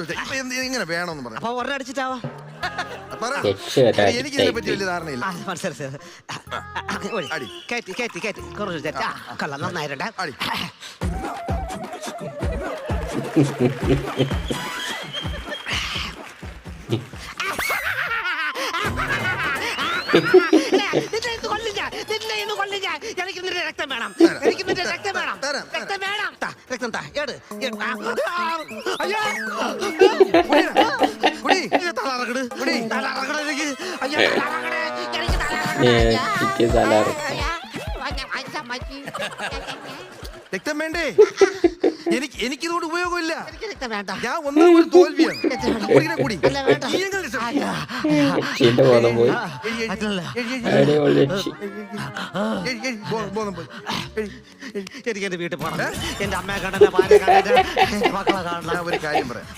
ചോദിച്ചാ ഇപ്പൊ എന്ത് ഇങ്ങനെ വേണമെന്ന് പറഞ്ഞു അപ്പൊ ഒരടിച്ചിട്ടാവാ അടിച്ചിട്ടാവാ. പറ. എനിക്ക് ഇതിനെ പറ്റി വലിയ ധാരണയില്ല. ആ, മനസ്സിലായി ഒഴി. അടി. കയറ്റി കയറ്റി കയറ്റി കുറച്ച് തെറ്റാ. കൊള്ളാം നന്നായിട്ടുണ്ട്. അടി. നിന്നെ ഇന്ന് കൊല്ലില്ല, നിന്നെ ഇന്ന് കൊല്ലില്ല. എനിക്ക് നിന്റെ രക്തം വേണം. എനിക്ക് നിന്റെ രക്തം വേണം. തരാം, തരാം. രക്തം വേണം. രക്തം താ എട് അയ്യോ. കുടി അയ്യോ, തല ഇറങ്ങണ്. കുടി. തല ഇറങ്ങണ് എനിക്ക്. അയ്യോ, തല ഇറങ്ങണ്. എനിക്ക് തല ഇറങ്ങണ്. എനിക്ക് തല ഇറങ്ങും. അയ്യോ, വന്ന വായിച്ച മതി. രക്തം വേണ്ടേ? എനിക്ക് എനിക്കിതുകൊണ്ട് ഉപയോഗമില്ല. ഞാൻ ഒന്നും ഒരു തോൽവിയാണ്. കുടി എനിക്ക് എന്റെ വീട്ടിൽ പോകണം എന്റെ അമ്മയെ കാണാൻ കാണാൻ മക്കളെ കാണുന്ന ഒരു കാര്യം പറയാം.